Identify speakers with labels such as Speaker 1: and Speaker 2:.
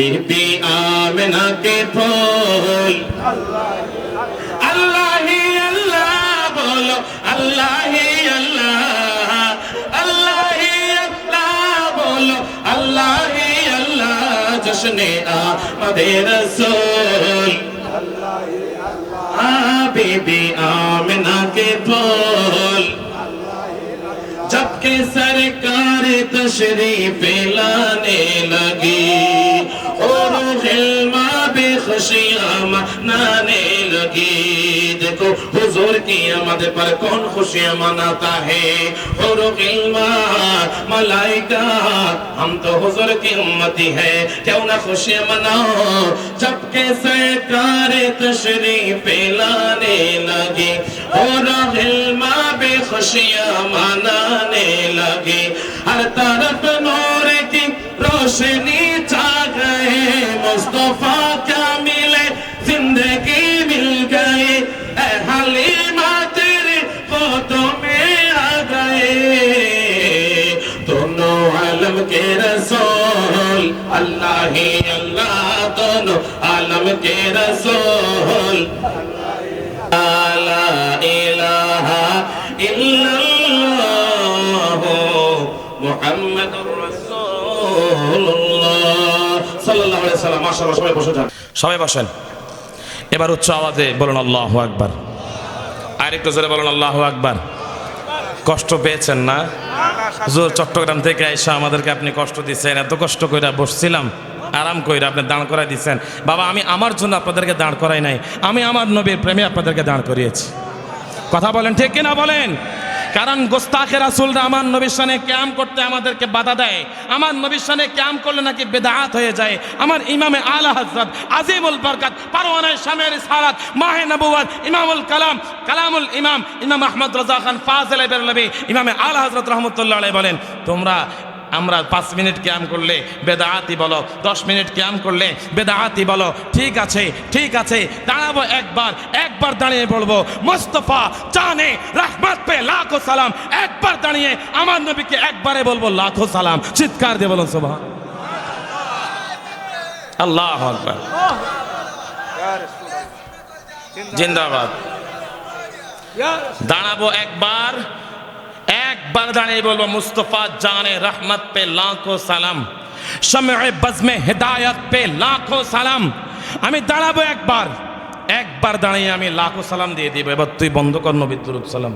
Speaker 1: बीबी आमना के फूल। अल्लाह ही अल्लाह बोलो, अल्लाह ही अल्लाह अल्लाह ही अल्लाह बोलो, अल्लाह ही अल्लाह जश्न आमद रसूल। बीबी आमना के फूल। जबकि सरकार तशरीफ़ लगी। और हिलमा खुशियाँ मनाने लगी। देखो, हुजूर की आमद पर कौन खुशियाँ मनाता है? और मलाइका, हम तो हुजूर की उम्मती है क्यों ना खुशियाँ मनाओ? जबकि सरकार तशरीफ़ लाने लगी। और हिलमा भी खुशियाँ मनाने लगे। हर तरफ़ नूर की रोशनी রসোল, আল্লাহ হে আল্লাহ রসোল। ইলাহা ইল্লাল্লাহ মুহাম্মাদুর রাসূলুল্লাহ। সাল্লাল্লাহু আলাইহি সাল্লাম সবাই বসে যান।
Speaker 2: সবাই বসেন। এবার উচ্চ আওয়াজে বলুন আল্লাহু আকবার। আরেকটু জোরে বলুন আল্লাহু আকবার। কষ্ট পেয়েছেন না? হুজুর, চট্টগ্রাম থেকে এসে আমাদেরকে আপনি কষ্ট দিচ্ছেন, এত কষ্ট করে বসছিলাম, আরাম কইরা আপনি দাঁড় করাই দিচ্ছেন। বাবা, আমি আমার জন্য আপনাদেরকে দাঁড় করাই নাই, আমি আমার নবীর প্রেমে আপনাদেরকে দাঁড় করিয়েছি। কথা বলেন ঠিক কিনা বলেন? কারণ গোস্তাখে রাসুলরা আমার নবীর সানে ক্যাম করতে আমাদেরকে বাধা দেয়। আমার নবীর সানে ক্যাম করলে নাকি বেদাহাত হয়ে যায়। আমার ইমামে আলা হজরত আজিমুল বরকত পারওয়ানায় শামের সারাত মাহে নবুয়াত ইমামুল কালাম, কালামুল ইমাম ইমাম আহমদ রাজা খান ফাজল বেরলবি ইমামে আলা হজরত রহমতুল্লাহ বলেন, তোমরা আমরা পাঁচ মিনিট ক্যাম করলে বেদাহাতি বলো দশ মিনিট ক্যাম করলে বেদাহাতি বলো ঠিক আছে ঠিক আছে দাঁড়াবো একবার একবার দাঁড়িয়ে বলব মোস্তফা জানে রহমত পে লাখো সালাম একবার দাঁড়িয়ে আমার নবীকে একবারে বলব লাখো সালাম চিৎকার দিয়ে বলুন সোভা আল্লাহ আকবার। জিন্দাবাদ। দাঁড়াবো একবার একবার দাঁড়িয়ে বলব, মুস্তফা জানে রহমত পে লাখো সালাম। সময় বজমে হেদায়ত পে লাখো সালাম। আমি দাঁড়াবো একবার একবার দাঁড়িয়ে আমি লাখো সালাম দিয়ে দিব। এবার তুই বন্ধ কর নবী সালাম।